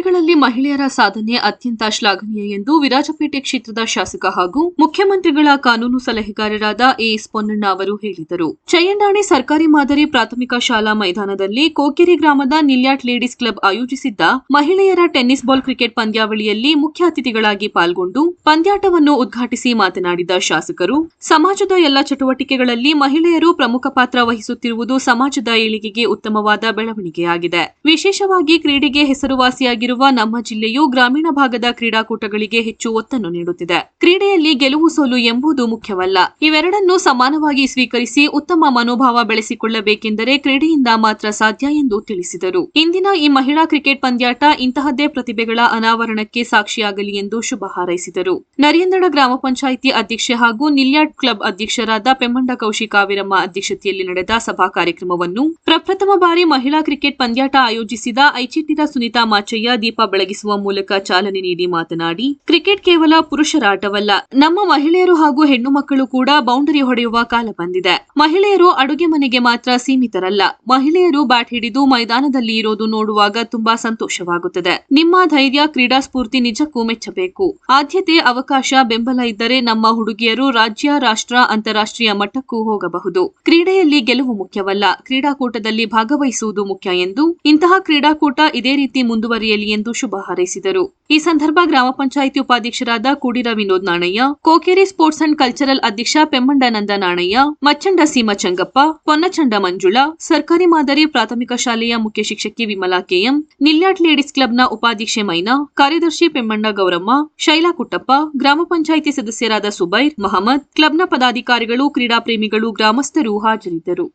ಕ್ರೀಡೆಗಳಲ್ಲಿ ಮಹಿಳೆಯರ ಸಾಧನೆ ಅತ್ಯಂತ ಶ್ಲಾಘನೀಯ ಎಂದು ವಿರಾಜಪೇಟೆ ಕ್ಷೇತ್ರದ ಶಾಸಕ ಹಾಗೂ ಮುಖ್ಯಮಂತ್ರಿಗಳ ಕಾನೂನು ಸಲಹೆಗಾರರಾದ ಎಎಸ್ ಪೊನ್ನಣ್ಣ ಅವರು ಹೇಳಿದರು. ಚಯ್ಯಂಡಾಣಿ ಸರ್ಕಾರಿ ಮಾದರಿ ಪ್ರಾಥಮಿಕ ಶಾಲಾ ಮೈದಾನದಲ್ಲಿ ಕೋಕೆರೆ ಗ್ರಾಮದ ನಿಲ್ಯಾಟ್ ಲೇಡೀಸ್ ಕ್ಲಬ್ ಆಯೋಜಿಸಿದ್ದ ಮಹಿಳೆಯರ ಟೆನ್ನಿಸ್ ಬಾಲ್ ಕ್ರಿಕೆಟ್ ಪಂದ್ಯಾವಳಿಯಲ್ಲಿ ಮುಖ್ಯ ಅತಿಥಿಗಳಾಗಿ ಪಾಲ್ಗೊಂಡು ಪಂದ್ಯಾಟವನ್ನು ಉದ್ಘಾಟಿಸಿ ಮಾತನಾಡಿದ ಶಾಸಕರು, ಸಮಾಜದ ಎಲ್ಲ ಚಟುವಟಿಕೆಗಳಲ್ಲಿ ಮಹಿಳೆಯರು ಪ್ರಮುಖ ಪಾತ್ರ ವಹಿಸುತ್ತಿರುವುದು ಸಮಾಜದ ಏಳಿಗೆಗೆ ಉತ್ತಮವಾದ ಬೆಳವಣಿಗೆಯಾಗಿದೆ. ವಿಶೇಷವಾಗಿ ಕ್ರೀಡೆಗೆ ಹೆಸರುವಾಸಿಯಾಗಿರುವ ನಮ್ಮ ಜಿಲ್ಲೆಯು ಗ್ರಾಮೀಣ ಭಾಗದ ಕ್ರೀಡಾಕೂಟಗಳಿಗೆ ಹೆಚ್ಚು ಒತ್ತನ್ನು ನೀಡುತ್ತಿದೆ. ಕ್ರೀಡೆಯಲ್ಲಿ ಗೆಲುವು ಸೋಲು ಎಂಬುದು ಮುಖ್ಯವಲ್ಲ. ಇವೆರಡನ್ನೂ ಸಮಾನವಾಗಿ ಸ್ವೀಕರಿಸಿ ಉತ್ತಮ ಮನೋಭಾವ ಬೆಳೆಸಿಕೊಳ್ಳಬೇಕೆಂದರೆ ಕ್ರೀಡೆಯಿಂದ ಮಾತ್ರ ಸಾಧ್ಯ ಎಂದು ತಿಳಿಸಿದರು. ಇಂದಿನ ಈ ಮಹಿಳಾ ಕ್ರಿಕೆಟ್ ಪಂದ್ಯಾಟ ಇಂತಹದ್ದೇ ಪ್ರತಿಭೆಗಳ ಅನಾವರಣಕ್ಕೆ ಸಾಕ್ಷಿಯಾಗಲಿ ಎಂದು ಶುಭ ಹಾರೈಸಿದರು. ನರಿಯಂದಡ ಗ್ರಾಮ ಪಂಚಾಯಿತಿ ಅಧ್ಯಕ್ಷೆ ಹಾಗೂ ನಿಲ್ಯಾಡ್ ಕ್ಲಬ್ ಅಧ್ಯಕ್ಷರಾದ ಪೆಮ್ಮಂಡ ಕೌಶಿ ಕಾವಿರಮ್ಮ ಅಧ್ಯಕ್ಷತೆಯಲ್ಲಿ ನಡೆದ ಸಭಾ ಕಾರ್ಯಕ್ರಮವನ್ನು ಪ್ರಪ್ರಥಮ ಬಾರಿ ಮಹಿಳಾ ಕ್ರಿಕೆಟ್ ಪಂದ್ಯಾಟ ಆಯೋಜಿಸಿದ ಐಚಿಟ್ಟಿರ ಸುನೀತಾ ಮಾಚಯ್ಯ ದೀಪ ಬೆಳಗಿಸುವ ಮೂಲಕ ಚಾಲನೆ ನೀಡಿ ಮಾತನಾಡಿ, ಕ್ರಿಕೆಟ್ ಕೇವಲ ಪುರುಷರ ಆಟವಲ್ಲ, ನಮ್ಮ ಮಹಿಳೆಯರು ಹಾಗೂ ಹೆಣ್ಣು ಮಕ್ಕಳು ಕೂಡ ಬೌಂಡರಿ ಹೊಡೆಯುವ ಕಾಲ ಬಂದಿದೆ. ಮಹಿಳೆಯರು ಅಡುಗೆ ಮನೆಗೆ ಮಾತ್ರ ಸೀಮಿತರಲ್ಲ. ಮಹಿಳೆಯರು ಬ್ಯಾಟ್ ಹಿಡಿದು ಮೈದಾನದಲ್ಲಿ ಇರೋದು ನೋಡುವಾಗ ತುಂಬಾ ಸಂತೋಷವಾಗುತ್ತದೆ. ನಿಮ್ಮ ಧೈರ್ಯ, ಕ್ರೀಡಾ ಸ್ಫೂರ್ತಿ ನಿಜಕ್ಕೂ ಮೆಚ್ಚಬೇಕು. ಆದ್ಯತೆ, ಅವಕಾಶ, ಬೆಂಬಲ ಇದ್ದರೆ ನಮ್ಮ ಹುಡುಗಿಯರು ರಾಜ್ಯ, ರಾಷ್ಟ್ರ, ಅಂತಾರಾಷ್ಟ್ರೀಯ ಮಟ್ಟಕ್ಕೂ ಹೋಗಬಹುದು. ಕ್ರೀಡೆಯಲ್ಲಿ ಗೆಲುವು ಮುಖ್ಯವಲ್ಲ. ಕ್ರೀಡಾಕೂಟದಲ್ಲಿ ಭಾಗವಹಿಸುವುದು ಮುಖ್ಯ ಎಂದು ಇಂತಹ ಕ್ರೀಡಾಕೂಟ ಇದೇ ರೀತಿ ಮುಂದುವರಿಯಲಿ ಎಂದು ಶುಭ ಹಾರೈಸಿದರು. ಈ ಸಂದರ್ಭ ಗ್ರಾಮ ಪಂಚಾಯಿತಿ ಉಪಾಧ್ಯಕ್ಷರಾದ Kudira Vinod Nanaiah, Kokeri sports and cultural ಅಧ್ಯಕ್ಷ ಪೆಮ್ಮಂಡಾನಂದ ನಾಣಯ್ಯ ಮಚ್ಚಂಡ ಸೀಮಾ ಚಂಗಪ್ಪ, ಪೊನ್ನಚಂಡ ಮಂಜುಳಾ, ಸರ್ಕಾರಿ ಮಾದರಿ ಪ್ರಾಥಮಿಕ ಶಾಲೆಯ ಮುಖ್ಯ ಶಿಕ್ಷಕಿ ವಿಮಲಾ ಕೆಎಂ, ನಿಲ್ಯಾಟ್ ಲೇಡೀಸ್ ಕ್ಲಬ್ನ ಉಪಾಧ್ಯಕ್ಷೆ ಮೈನಾ, ಕಾರ್ಯದರ್ಶಿ ಪೆಮ್ಮಣ್ಣ ಗೌರಮ್ಮ, ಶೈಲಾ ಕುಟ್ಟಪ್ಪ, ಗ್ರಾಮ ಪಂಚಾಯಿತಿ ಸದಸ್ಯರಾದ ಸುಬೈರ್ ಮಹಮ್ಮದ್, ಕ್ಲಬ್ನ ಪದಾಧಿಕಾರಿಗಳು ಕ್ರೀಡಾ ಪ್ರೇಮಿಗಳು ಗ್ರಾಮಸ್ಥರು ಹಾಜರಿದ್ದರು.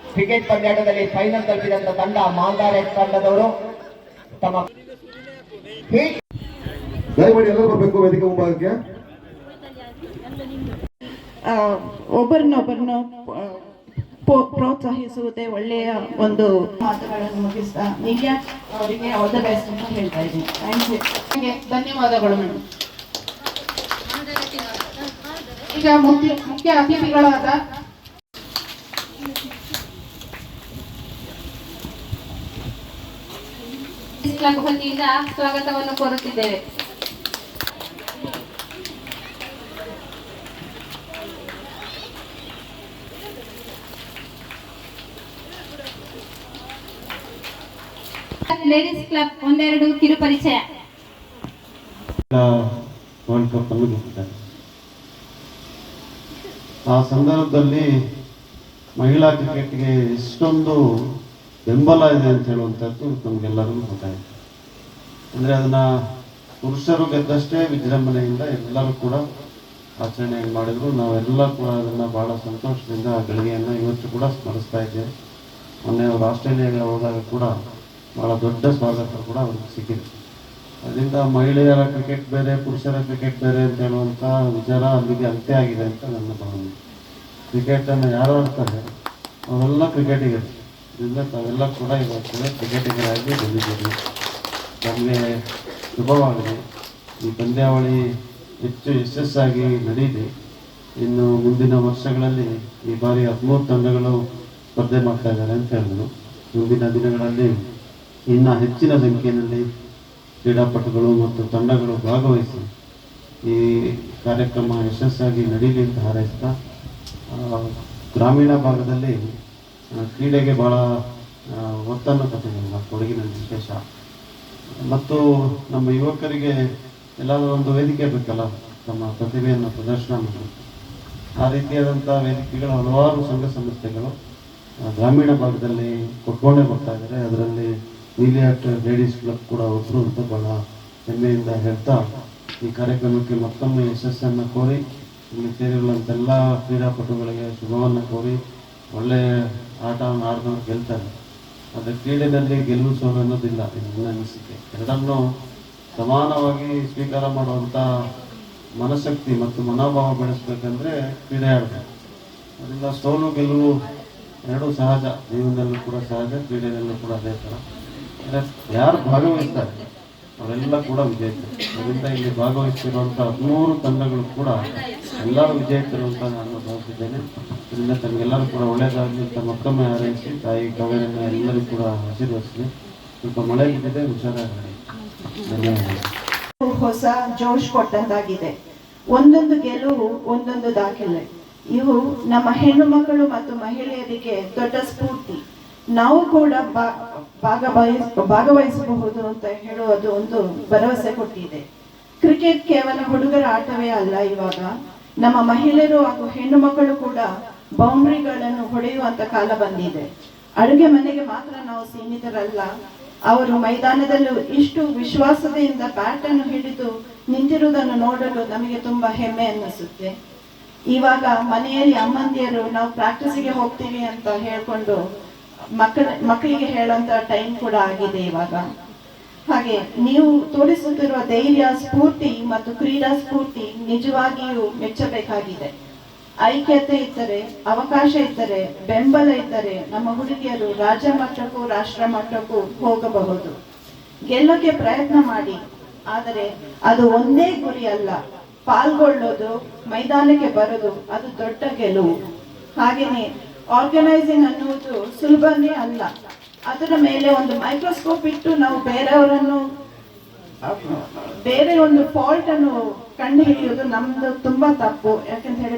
ಕ್ರಿಕೆಟ್ ಪಂದ್ಯಾಟದಲ್ಲಿ ಫೈನಲ್ ತಲುಪಿದಂತ ತಂಡ ಮಾಲ್ದಾರ್ ತಂಡದವರು. ತಮ್ಮ ದಯಮಾಡಿ ಎಲ್ಲರೂ ಬರಬೇಕು ವೇದಿಕೆ ಮುಂಭಾಗಕ್ಕೆ. ಆ, ಒಬ್ಬರನ್ನೊಬ್ಬರನ್ನು ಪ್ರೋತ್ಸಾಹಿಸುವುದೇ ಒಳ್ಳೆಯ ಒಂದು ಮಾತುಗಳನ್ನು ಮುಗಿಸ್ತಾ ನಿಲ್ಯ ಅವರಿಗೆ ಆಲ್ ದ ಬೆಸ್ಟ್ ಅಂತ ಹೇಳ್ತಾ ಇದ್ದೀನಿ. ಥ್ಯಾಂಕ್ ಯು ನಿಮಗೆ ಧನ್ಯವಾದಗಳು ಮೇಡಮ್ ಈಗ ಮುಖ್ಯ ಮುಖ್ಯ ಅತಿಥಿಗಳಾದ ಕ್ಲಬ್ ವತಿಯಿಂದ ಸ್ವಾಗತವನ್ನು ಕೋರುತ್ತಿದ್ದೇವೆ. ಲೇಡೀಸ್ ಕ್ಲಬ್ ಒಂದೆರಡು ಕಿರು ಪರಿಚಯ. ವರ್ಲ್ಡ್ ಕಪ್ ಅನ್ನು ಗೆದ್ದಿದ್ದಾರೆ ಆ ಸಂದರ್ಭದಲ್ಲಿ ಮಹಿಳಾ ಕ್ರಿಕೆಟ್ಗೆ ಎಷ್ಟೊಂದು ಬೆಂಬಲ ಇದೆ ಅಂತ ಹೇಳುವಂಥದ್ದು ನಮಗೆಲ್ಲರಿಗೂ ಗೊತ್ತಾಯಿತು. ಅಂದರೆ ಅದನ್ನ ಪುರುಷರು ಗೆದ್ದಷ್ಟೇ ವಿಜೃಂಭಣೆಯಿಂದ ಎಲ್ಲರೂ ಕೂಡ ಆಚರಣೆ ಮಾಡಿದ್ರು. ನಾವೆಲ್ಲ ಕೂಡ ಅದನ್ನು ಬಹಳ ಸಂತೋಷದಿಂದ ಆ ಗಳಿಗೆಯನ್ನು ಇವತ್ತು ಕೂಡ ಸ್ಮರಿಸ್ತಾ ಇದ್ದೇವೆ. ಮೊನ್ನೆ ಅವರು ಆಸ್ಟ್ರೇಲಿಯಾಗೆ ಹೋದಾಗ ಕೂಡ ಬಹಳ ದೊಡ್ಡ ಸ್ವಾಗತ ಕೂಡ ಅವ್ರಿಗೆ ಸಿಕ್ಕಿದೆ. ಅದರಿಂದ ಮಹಿಳೆಯರ ಕ್ರಿಕೆಟ್ ಬೇರೆ, ಪುರುಷರ ಕ್ರಿಕೆಟ್ ಬೇರೆ ಅಂತ ಹೇಳುವಂಥ ವಿಚಾರ ಅಲ್ಲಿಗೆ ಅಂತ್ಯ ಆಗಿದೆ ಅಂತ ನನ್ನ ಭಾವನೆ. ಕ್ರಿಕೆಟನ್ನು ಯಾರು ಆಡ್ತಾರೆ? ಅವರೆಲ್ಲ ಕ್ರಿಕೆಟಿಗರು. ಇದರಿಂದ ತಾವೆಲ್ಲ ಕೂಡ ಇವತ್ತು ಕ್ರಿಕೆಟಿಗರಾಗಿ ಬಂದಿದ್ದೀರಿ. ನಮಗೆ ಶುಭವಾಗಲಿ. ಈ ಪಂದ್ಯಾವಳಿ ಹೆಚ್ಚು ಯಶಸ್ಸಾಗಿ ನಡೆಯಿದೆ ಇನ್ನು ಮುಂದಿನ ವರ್ಷಗಳಲ್ಲಿ ಈ ಬಾರಿ ಹದಿಮೂರು ತಂಡಗಳು ಸ್ಪರ್ಧೆ ಮಾಡ್ತಾ ಇದ್ದಾರೆ ಅಂತ ಹೇಳಿದ್ರು. ಮುಂದಿನ ದಿನಗಳಲ್ಲಿ ಇನ್ನು ಹೆಚ್ಚಿನ ಸಂಖ್ಯೆಯಲ್ಲಿ ಕ್ರೀಡಾಪಟುಗಳು ಮತ್ತು ತಂಡಗಳು ಭಾಗವಹಿಸಿ ಈ ಕಾರ್ಯಕ್ರಮ ಯಶಸ್ಸಾಗಿ ನಡೀಲಿ ಅಂತ ಹಾರೈಸ್ತಾ ಗ್ರಾಮೀಣ ಭಾಗದಲ್ಲಿ ಕ್ರೀಡೆಗೆ ಭಾಳ ಒತ್ತನ್ನು ಕೊಟ್ಟಿದೆ ನಮ್ಮ ಕೊಡಗಿನಲ್ಲಿ ವಿಶೇಷ. ಮತ್ತು ನಮ್ಮ ಯುವಕರಿಗೆ ಎಲ್ಲಾದರೂ ಒಂದು ವೇದಿಕೆ ಬೇಕಲ್ಲ, ತಮ್ಮ ಪ್ರತಿಭೆಯನ್ನು ಪ್ರದರ್ಶನ ಮಾಡಬೇಕು ಆ ರೀತಿಯಾದಂಥ ವೇದಿಕೆಗಳು ಹಲವಾರು ಸಂಘ ಸಂಸ್ಥೆಗಳು ಗ್ರಾಮೀಣ ಭಾಗದಲ್ಲಿ ಕೊಟ್ಕೊಂಡೇ ಬರ್ತಾ ಇದ್ದಾರೆ. ಅದರಲ್ಲಿ ನೀಲಿಯಾಟ್ ಲೇಡೀಸ್ ಕ್ಲಬ್ ಕೂಡ ಒಬ್ಬರು ಅಂತ ಬಹಳ ಹೆಮ್ಮೆಯಿಂದ ಹೇಳ್ತಾ, ಈ ಕಾರ್ಯಕ್ರಮಕ್ಕೆ ಮತ್ತೊಮ್ಮೆ ಯಶಸ್ಸನ್ನು ಕೋರಿ, ಇಲ್ಲಿ ಸೇರಿರುವಂತೆಲ್ಲ ಕ್ರೀಡಾಪಟುಗಳಿಗೆ ಶುಭವನ್ನು ಕೋರಿ ಒಳ್ಳೆಯ ಆಟವನ್ನು ಆಡಿದವರು ಗೆಲ್ತಾರೆ. ಆದರೆ ಕ್ರೀಡೆಯಲ್ಲಿ ಗೆಲುವು ಸೋಲು ಅನ್ನೋದಿಲ್ಲ ಇದು ನನ್ನ ಅನಿಸಿಕೆ. ಎರಡನ್ನೂ ಸಮಾನವಾಗಿ ಸ್ವೀಕಾರ ಮಾಡುವಂಥ ಮನಶಕ್ತಿ ಮತ್ತು ಮನೋಭಾವ ಬೆಳೆಸ್ಬೇಕಂದ್ರೆ ಕ್ರೀಡೆ ಆಡಬೇಕು. ಅದರಿಂದ ಸೋಲು, ಗೆಲುವು ಎರಡೂ ಸಹಜ. ಜೀವನದಲ್ಲೂ ಕೂಡ ಸಹಜ, ಕ್ರೀಡೆಯಲ್ಲೂ ಕೂಡ ಅದೇ ಥರ. ಯಾರು ಭಾಗವಹಿಸ್ತಾರೆ, ಅವರೆಲ್ಲ ಕೂಡ ವಿಜೇತರು. ಅದರಿಂದ ಇಲ್ಲಿ ಭಾಗವಹಿಸ್ತಿರುವಂಥ ಹದಿಮೂರು ತಂಡಗಳು ಕೂಡ ಎಲ್ಲರೂ ವಿಜೇತರು ಅಂತ ನಾನು ಭಾವಿಸಿದ್ದೇನೆ ಇದರಿಂದ ತಮಗೆಲ್ಲರೂ ಕೂಡ ಒಳ್ಳೆಯದಾಗಲಿ. ಅಂತ ಮತ್ತೊಮ್ಮೆ ಹಾರೈಸಿ ತಾಯಿ ಕಾವೇರಿನ ಎಲ್ಲರೂ ಕೂಡ ಆಶೀರ್ವದಿಸಿ ಸ್ವಲ್ಪ ಮಳೆ ಇದ್ದಿದೆ ಹುಷಾರಾಗಿ ಧನ್ಯವಾದಗಳು. ಹೊಸ ಜೋಶ್ ಕೊಟ್ಟಂತಾಗಿದೆ. ಒಂದೊಂದು ಗೆಲುವು, ಒಂದೊಂದು ದಾಖಲೆ. ಇವು ನಮ್ಮ ಹೆಣ್ಣು ಮಕ್ಕಳು ಮತ್ತು ಮಹಿಳೆಯರಿಗೆ ದೊಡ್ಡ ಸ್ಫೂರ್ತಿ. ನಾವು ಕೂಡ ಭಾಗವಹಿಸ್, ಭಾಗವಹಿಸಬಹುದು ಅಂತ ಹೇಳುವುದು ಒಂದು ಭರವಸೆ ಕೊಟ್ಟಿದೆ. ಕ್ರಿಕೆಟ್ ಕೇವಲ ಹುಡುಗರ ಆಟವೇ ಅಲ್ಲ ಇವಾಗ. ನಮ್ಮ ಮಹಿಳೆಯರು ಹಾಗೂ ಹೆಣ್ಣು ಮಕ್ಕಳು ಕೂಡ ಬೌಂಡ್ರಿಗಳನ್ನು ಹೊಡೆಯುವಂತ ಕಾಲ ಬಂದಿದೆ. ಅಡುಗೆ ಮನೆಗೆ ಮಾತ್ರ ನಾವು ಸೀಮಿತರಲ್ಲ, ಅವರು ಮೈದಾನದಲ್ಲೂ ಇಷ್ಟು ವಿಶ್ವಾಸದಿಂದ ಬ್ಯಾಟ್ ಅನ್ನು ಹಿಡಿದು ನಿಂತಿರುವುದನ್ನು ನೋಡಲು ನಮಗೆ ತುಂಬಾ ಹೆಮ್ಮೆ ಅನ್ನಿಸುತ್ತೆ. ಇವಾಗ ಮನೆಯಲ್ಲಿ ಅಮ್ಮಂದಿಯರು, ನಾವು ಪ್ರಾಕ್ಟೀಸಿಗೆ ಹೋಗ್ತೀವಿ ಅಂತ ಹೇಳ್ಕೊಂಡು ಮಕ್ಕಳ, ಮಕ್ಕಳಿಗೆ ಹೇಳುವಂತ ಟೈಮ್ ಕೂಡ ಆಗಿದೆ ಇವಾಗ. ಹಾಗೆ ನೀವು ತೋರಿಸುತ್ತಿರುವ ಧೈರ್ಯ, ಸ್ಫೂರ್ತಿ ಮತ್ತು ಕ್ರೀಡಾ ಸ್ಫೂರ್ತಿ ನಿಜವಾಗಿಯೂ ಮೆಚ್ಚಬೇಕಾಗಿದೆ. ಐಕ್ಯತೆ ಇದ್ದರೆ, ಅವಕಾಶ ಇದ್ದರೆ, ಬೆಂಬಲ ಇದ್ದರೆ ನಮ್ಮ ಹುಡುಗಿಯರು ರಾಜ್ಯ ಮಟ್ಟಕ್ಕೂ, ರಾಷ್ಟ್ರ ಮಟ್ಟಕ್ಕೂ ಹೋಗಬಹುದು. ಗೆಲ್ಲೋಕೆ ಪ್ರಯತ್ನ ಮಾಡಿ, ಆದರೆ ಅದು ಒಂದೇ ಗುರಿ ಅಲ್ಲ. ಪಾಲ್ಗೊಳ್ಳೋದು, ಮೈದಾನಕ್ಕೆ ಬರೋದು, ಅದು ದೊಡ್ಡ ಗೆಲುವು. ಹಾಗೆಯೇ ಆರ್ಗನೈಸಿಂಗ್ ಅನ್ನುವುದು ಸುಲಭನೇ ಅಲ್ಲ. ಅದರ ಮೇಲೆ ಒಂದು ಮೈಕ್ರೋಸ್ಕೋಪ್ ಇಟ್ಟು ನಾವು ಬೇರೆಯವರನ್ನು, ಬೇರೆ ಒಂದು ಫಾಲ್ಟ್ ಅನ್ನು ಕಂಡು ಹಿಡಿಯುವುದು ನಮ್ದು ತುಂಬಾ ತಪ್ಪು. ಯಾಕಂತ ಹೇಳಿದ್ರೆ